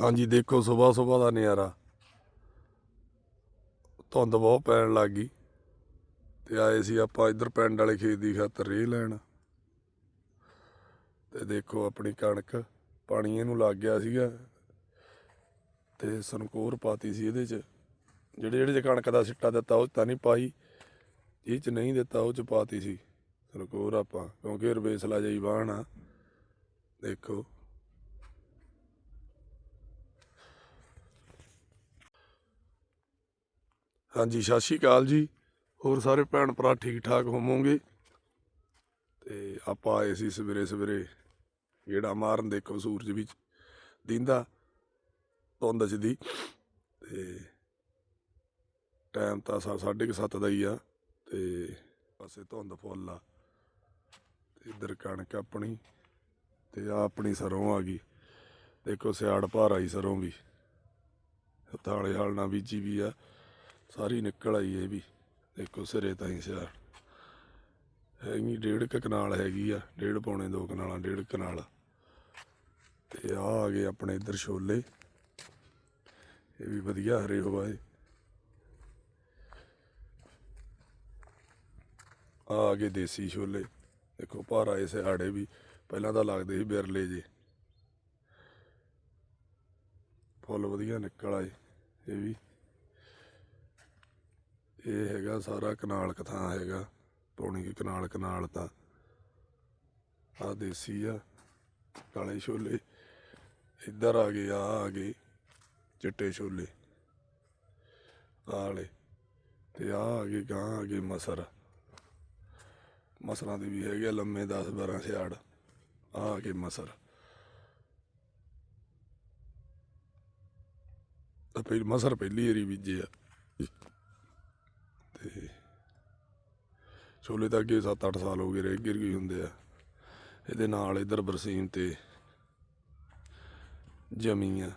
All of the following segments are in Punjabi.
ਹਾਂਜੀ, ਦੇਖੋ ਸਵੇਰ ਸਵੇਰ ਦਾ ਨਜ਼ਾਰਾ। ਧੁੰਦ ਬਹੁਤ ਪੈਣ ਲੱਗ ਗਈ ਤੇ ਆਏ ਸੀ ਆਪਾਂ ਇੱਧਰ ਪਿੰਡ ਵਾਲੇ ਖੇਤ ਦੀ ਖਾਤਰ ਰੇਹ ਲੈਣ। ਤੇ ਦੇਖੋ, ਆਪਣੀ ਕਣਕ ਪਾਣੀ ਇਹਨੂੰ ਲੱਗ ਗਿਆ ਸੀਗਾ ਤੇ ਸੰਕੋਰ ਪਾਤੀ ਸੀ ਇਹਦੇ ਚ। ਜਿਹੜੇ ਜਿਹੜੇ ਚ ਕਣਕ ਦਾ ਸਿੱਟਾ ਦਿੱਤਾ, ਉਹ 'ਚ ਤਾਂ ਨਹੀਂ ਪਾਈ। ਇਹ ਚ ਨਹੀਂ ਦਿੱਤਾ, ਉਹ ਚ ਪਾਤੀ ਸੀ। ਸੰਕੋਰ ਆਪਾਂ, ਕਿਉਂਕਿ ਰਵੇਸਲਾ ਜਈ ਆ। ਦੇਖੋ। ਹਾਂਜੀ, ਸਤਿ ਸ਼੍ਰੀ ਅਕਾਲ ਜੀ। ਹੋਰ ਸਾਰੇ ਭੈਣ ਭਰਾ ਠੀਕ ਠਾਕ ਹੋਵੋਗੇ? ਤੇ ਆਪਾਂ ਆਏ ਸੀ ਸਵੇਰੇ ਸਵੇਰੇ ਜਿਹੜਾ ਮਾਰਨ ਦੇਖੋ ਸੂਰਜ ਵਿੱਚ, ਦਿੰਦਾ, ਧੁੰਦ ਚ ਦੀ। ਤੇ ਟਾਈਮ ਤਾਂ ਸਾ- ਸਾਢੇ ਕੁ ਸੱਤ ਦਾ ਹੀ ਆ, ਤੇ ਪਾਸੇ ਧੁੰਦ ਫੁੱਲ ਆ। ਤੇ ਇੱਧਰ ਕਣਕ ਆਪਣੀ ਤੇ ਆ ਆਪਣੀ ਸਰੋਂ ਆ ਗਈ। ਦੇਖੋ ਸਿਆੜ ਭਾਰ ਆਈ ਸਰੋਂ ਵੀ। ਥਾਲੇ ਹਾਲ ਨਾਲ ਬੀਜੀ ਵੀ ਆ। ਸਾਰੀ ਨਿਕਲ ਆਈ ਇਹ ਵੀ। ਦੇਖੋ ਸਿਰੇ ਤਾਈਂ ਸਿਆ ਹੈਗੀ ਡੇਢ ਕੁ ਕਨਾਲ ਹੈਗੀ ਆ, ਡੇਢ ਪੌਣੇ ਦੋ ਕਨਾਲਾਂ, ਡੇਢ ਕਨਾਲ। ਤੇ ਆ ਆ ਗਏ ਆਪਣੇ ਇੱਧਰ ਛੋਲੇ। ਇਹ ਵੀ ਵਧੀਆ ਹਰੇ ਹੋਏ ਆ ਆ ਗਏ ਦੇਸੀ ਛੋਲੇ। ਦੇਖੋ ਭਾਰ ਆਏ ਸਿਆੜੇ ਵੀ। ਪਹਿਲਾਂ ਤਾਂ ਲੱਗਦੇ ਸੀ ਬਿਰਲੇ ਜੇ। ਫੁੱਲ ਵਧੀਆ ਨਿਕਲ ਆਏ ਇਹ ਵੀ। ਇਹ ਹੈਗਾ ਸਾਰਾ ਕਨਾਲ ਕਥਾਂ ਹੈਗਾ, ਪੌਣੀ ਕੁ ਕਨਾਲ ਕਨਾਲ ਤਾਂ। ਆ ਦੇਸੀ ਆ, ਕਾਲੇ ਛੋਲੇ। ਇੱਧਰ ਆ ਗਏ ਆ ਆ ਗਏ, ਚਿੱਟੇ ਛੋਲੇ। ਆਲੇ ਤੇ ਆ ਆ ਗਏ ਗਾਂ ਆ ਗਏ ਮਸਰ। ਮਸਰਾਂ ਦੇ ਵੀ ਹੈਗੇ ਆ ਲੰਮੇ 10 12 ਸਿਆੜ। ਆ ਆ ਗਏ ਮਸਰ। ਤਾਂ ਮਸਰ ਪਹਿਲੀ ਵਾਰੀ ਬੀਜੇ ਆ। ਤੇ ਛੋਲੇ ਤਾਂ ਅੱਗੇ 7-8 ਸਾਲ ਹੋ ਗਏ ਰਹੇ ਗਿਰ ਹੁੰਦੇ ਆ। ਇਹਦੇ ਨਾਲ ਇਧਰ ਬਰਸੀਨ ਤੇ ਜਮੀ ਆ।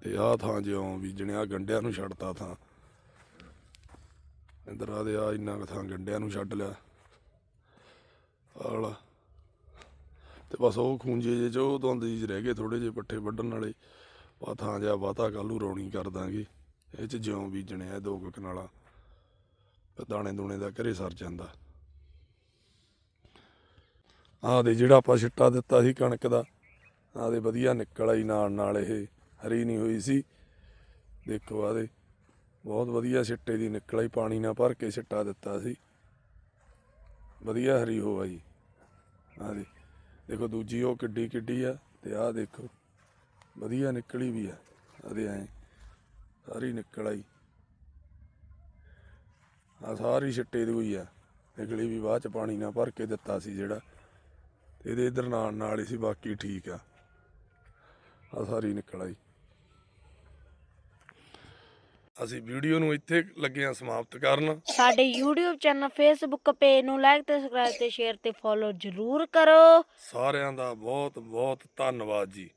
ਤੇ ਆਹ ਥਾਂ ਜਿਉਂ ਬੀਜਣੇ ਆ ਗੰਡਿਆਂ ਨੂੰ ਛੱਡਤਾ ਥਾਂ। ਇੰਦਰ ਆ ਦੇ ਆ ਇੰਨਾ ਕੁ ਥਾਂ ਗੰਡਿਆਂ ਨੂੰ ਛੱਡ ਲਿਆ। ਆਲਾ ਤੇ ਬਸ ਉਹ ਖੂੰਜੇ ਜੇ ਜੋ ਧੁੰਦ ਜੀ 'ਚ ਰਹਿ ਗਏ ਥੋੜੇ ਜਿਹੇ ਪੱਠੇ ਵੱਢਣ ਵਾਲੇ। ਆ ਥਾਂ ਜਿਹਾ ਵਾਤਾ ਕੱਲੂ ਰੌਣੀ ਕਰ ਦਾਂਗੇ। ਇਹ ਚ ਜਿਉਂ ਬੀਜਣੇ ਆ ਦੋ ਕੁ ਕਨਾਲਾਂ। ਦਾਣੇ ਦੂਣੇ ਦਾ ਘਰੇ ਸਰ ਜਾਂਦਾ। ਆਹ ਦੇ ਜਿਹੜਾ ਆਪਾਂ ਛਿੱਟਾ ਦਿੱਤਾ ਸੀ ਕਣਕ ਦਾ, ਆਹ ਦੇ ਵਧੀਆ ਨਿਕਲ ਆਈ ਨਾਲ ਨਾਲ ਇਹ ਹਰੀ ਨਹੀਂ ਹੋਈ ਸੀ। ਦੇਖੋ ਆਦੇ ਬਹੁਤ ਵਧੀਆ ਛਿੱਟੇ ਦੀ ਨਿਕਲ ਆਈ, ਪਾਣੀ ਨਾਲ ਭਰ ਕੇ ਛਿੱਟਾ ਦਿੱਤਾ ਸੀ। ਵਧੀਆ ਹਰੀ ਹੋ ਆਈ। ਆਹ ਦੇ ਦੇਖੋ ਦੂਜੀ ਉਹ ਕਿੱਡੀ ਕਿੱਡੀ ਆ ਤੇ ਆਹ ਦੇਖੋ, ਵਧੀਆ ਨਿਕਲੀ ਵੀ ਆ। ਆਦੇ ਐ ਸਾਰੀ ਨਿਕਲ ਆਈ। ਆ ਸਾਰੀ ਛਿੱਟੇ ਦੀ ਹੋਈ ਆ। ਨਿਕਲੀ ਵੀ ਬਾਅਦ ਚ ਪਾਣੀ ਨਾਲ ਭਰ ਕੇ ਦਿੱਤਾ ਸੀ ਜਿਹੜਾ। ਤੇ ਇਹਦੇ ਇਧਰ ਨਾਲ ਨਾਲ ਹੀ ਸੀ ਬਾਕੀ ਠੀਕ ਆ। ਆ ਸਾਰੀ ਨਿਕਲ ਆਈ। ਅਸੀਂ ਵੀਡੀਓ ਨੂੰ ਇੱਥੇ ਲੱਗੇ ਆ ਸਮਾਪਤ ਕਰਨ। ਸਾਡੇ YouTube ਚੈਨਲ Facebook ਪੇਜ ਨੂੰ ਲਾਈਕ ਤੇ ਸਬਸਕ੍ਰਾਈਬ ਤੇ ਸ਼ੇਅਰ ਤੇ ਫੋਲੋ ਜ਼ਰੂਰ ਕਰੋ। ਸਾਰਿਆਂ ਦਾ ਬਹੁਤ ਬਹੁਤ ਧੰਨਵਾਦ ਜੀ।